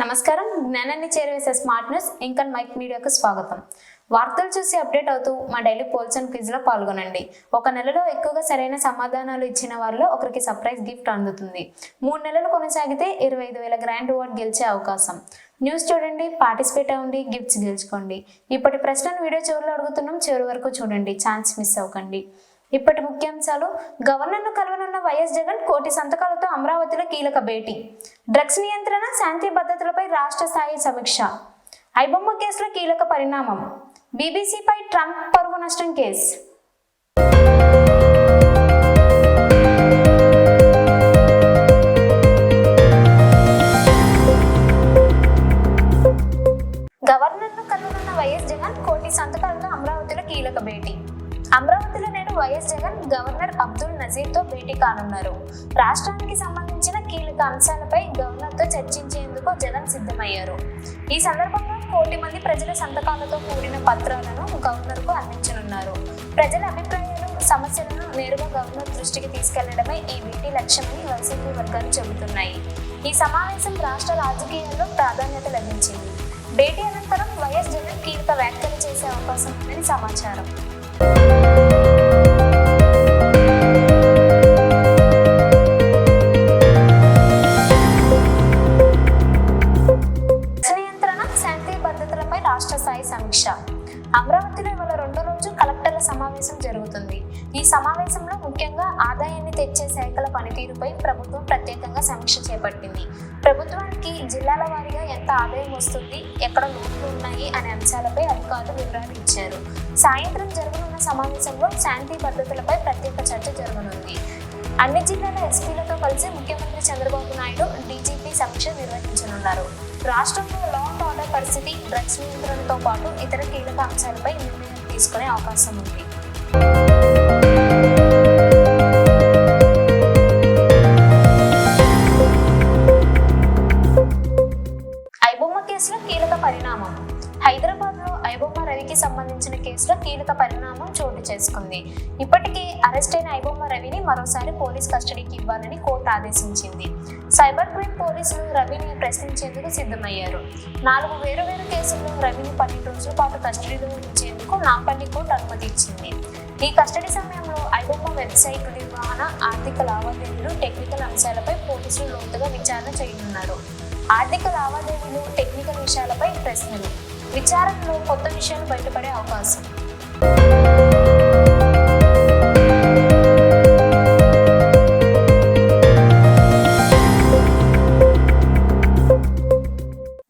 నమస్కారం. జ్ఞానాన్ని smart news ఇంకా మైక్ మీడియాకు స్వాగతం. వార్తలు చూసి అప్డేట్ అవుతూ మా డైలీ పోల్స్ అండ్ క్విజ్లో పాల్గొనండి. ఒక నెలలో ఎక్కువగా సరైన సమాధానాలు ఇచ్చిన వారిలో ఒకరికి సర్ప్రైజ్ గిఫ్ట్ అందుతుంది. మూడు నెలలు కొనసాగితే ఇరవై ఐదు వేల గ్రాండ్ అవార్డ్ గెలిచే అవకాశం. న్యూస్ చూడండి పార్టిసిపేట్ అవ్వండి గిఫ్ట్స్ గెలుచుకోండి. ఇప్పటి ప్రశ్నను వీడియో చివరిలో అడుగుతున్నాం. చివరి వరకు చూడండి. ఛాన్స్ మిస్ అవ్వకండి. ఇప్పటి ముఖ్యాంశాలు. గవర్నర్ను కలవనున్న వైఎస్ జగన్ కోటి సంతకాలతో అమరావతిలో కీలక భేటీ. డ్రగ్స్ నియంత్రణ శాంతి భద్రతలపై రాష్ట్ర స్థాయి సమీక్ష. ఐబొమ్మ కేసులో కీలక పరిణామం. బీబీసీపై ట్రంప్ పరువు నష్టం కేసు. గవర్నర్ను కలవనున్న వైఎస్ జగన్ కోటి సంతకాలతో అమరావతిలో కీలక భేటీ. అమరావతిలో నేడు వైఎస్ జగన్ గవర్నర్ అబ్దుల్ నజీర్తో భేటీ కానున్నారు. రాష్ట్రానికి సంబంధించిన కీలక అంశాలపై గవర్నర్తో చర్చించేందుకు జగన్ సిద్ధమయ్యారు. ఈ సందర్భంగా కోటి మంది ప్రజల సంతకాలతో కూడిన పత్రాలను గవర్నర్కు అందించనున్నారు. ప్రజల అభిప్రాయాలు సమస్యలను నేరుగా గవర్నర్ దృష్టికి తీసుకెళ్ళడమే ఈ భేటీ లక్ష్యమని వైసీపీ వర్గాలు చెబుతున్నాయి. ఈ సమావేశం రాష్ట్ర రాజకీయాల్లో ప్రాధాన్యత లభించింది. భేటీ అనంతరం వైఎస్ జగన్ కీలక వ్యాఖ్యలు చేసే అవకాశం ఉందని సమాచారం. నియంత్రణ శాంతి భద్రతలపై రాష్ట్ర సమీక్ష. అమరావతిలో ఇవాళ రెండో రోజు కలెక్టర్ల సమావేశం జరుగుతుంది. ఈ సమావేశంలో ముఖ్యంగా ఆదాయాన్ని తెచ్చే శాఖల పనితీరుపై ప్రభుత్వం ప్రత్యేకంగా సమీక్ష చేపట్టింది. ప్రభుత్వానికి జిల్లాల వారీగా ఎంత ఆదాయం వస్తుంది ఎక్కడ లోట్లు ఉన్నాయి అనే అంశాలపై అధికారులు వివరాలు ఇచ్చారు. సాయంత్రం జరగనున్న సమావేశంలో శాంతి భద్రతలపై ప్రత్యేక చర్చ జరగనుంది. అన్ని జిల్లాల ఎస్పీలతో కలిసి ముఖ్యమంత్రి చంద్రబాబు నాయుడు డీజీపీ సమీక్ష నిర్వహించనున్నారు. రాష్ట్రంలో లా అండ్ ఆర్డర్ పరిస్థితి డ్రగ్స్ నియంత్రణతో పాటు ఇతర కీలక అంశాలపై నిర్ణయం తీసుకునే అవకాశం ఉంది. హైదరాబాద్లో హైదరాబాద్లో ఐబొమ్మ రవికి సంబంధించిన కేసులో కీలక పరిణామం చోటు చేసుకుంది. ఇప్పటికే అరెస్ట్ అయిన ఐబొమ్మ రవిని మరోసారి పోలీస్ కస్టడీకి ఇవ్వాలని కోర్టు ఆదేశించింది. సైబర్ క్రైమ్ పోలీసులు రవిని ప్రశ్నించేందుకు సిద్ధమయ్యారు. నాలుగు వేరు వేరు కేసుల్లో రవిని పన్నెండు రోజుల పాటు కస్టడీలో ఉంచేందుకు నాంపల్లి కోర్టు అనుమతి ఇచ్చింది. ఈ కస్టడీ సమయంలో ఐబొమ్మ వెబ్సైట్ నిర్వహణ ఆర్థిక లావాదేవీలు టెక్నికల్ అంశాలపై పోలీసులు లోతుగా విచారణ చేయనున్నారు. ఆర్థిక లావాదేవీలు టెక్నికల్ విషయాలపై ప్రశ్నలు. విచారణలో కొత్త విషయాలు బయటపడే అవకాశం.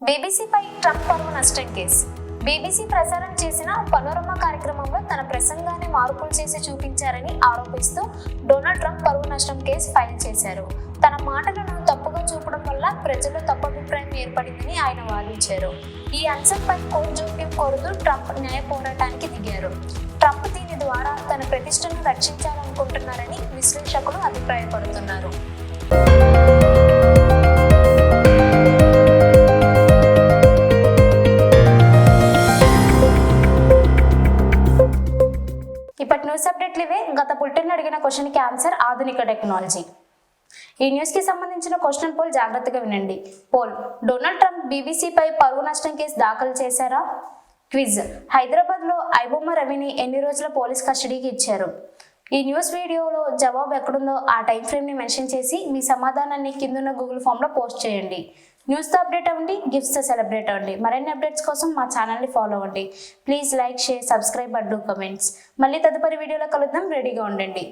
బీబీసీపై ట్రంప్ పరువు నష్టం కేసు. బీబీసీ ప్రసారం చేసిన పనోరమ కార్యక్రమంలో తన ప్రసంగాన్ని మార్పులు చేసి చూపించారని ఆరోపిస్తూ డొనాల్డ్ ట్రంప్ పరువు నష్టం కేసు ఫైల్ చేశారు. తన మాటలను తప్పుగా చూపడం వల్ల ప్రజల్లో తప్పు అభిప్రాయం ఏర్పడిందని ఆయన వాదించారు. ఈ అంశంపై కోర్టు జోక్యం కోరుతూ ట్రంప్ న్యాయ పోరాటానికి దిగారు. ట్రంప్ దీని ద్వారా తన ప్రతిష్టను రక్షించాలనుకుంటున్నారని విశ్లేషకులు అభిప్రాయపడుతున్నారు. ఇప్పటి న్యూస్ అప్డేట్లు ఇవే. గత బులెటిన్ అడిగిన క్వశ్చన్కి ఆన్సర్ ఆధునిక టెక్నాలజీ. ఈ న్యూస్కి సంబంధించిన క్వశ్చన్ పోల్ జాగ్రత్తగా వినండి. పోల్ డొనాల్డ్ ట్రంప్ బీబీసీపై పరువు నష్టం కేసు దాఖలు చేశారా? క్విజ్ హైదరాబాద్లో ఐబొమ్మ రవిని ఎన్ని రోజుల పోలీస్ కస్టడీకి ఇచ్చారు? ఈ న్యూస్ వీడియోలో జవాబు ఎక్కడుందో ఆ టైం ఫ్రేమ్ని మెన్షన్ చేసి మీ సమాధానాన్ని కిందున్న గూగుల్ ఫామ్లో పోస్ట్ చేయండి. న్యూస్తో అప్డేట్ అవ్వండి గిఫ్ట్స్తో సెలబ్రేట్ అవ్వండి. మరిన్ని అప్డేట్స్ కోసం మా ఛానల్ని ఫాలో అవ్వండి. Please like share subscribe and do comments మళ్ళీ తదుపరి వీడియోలో కలుద్దాం రెడీగా ఉండండి.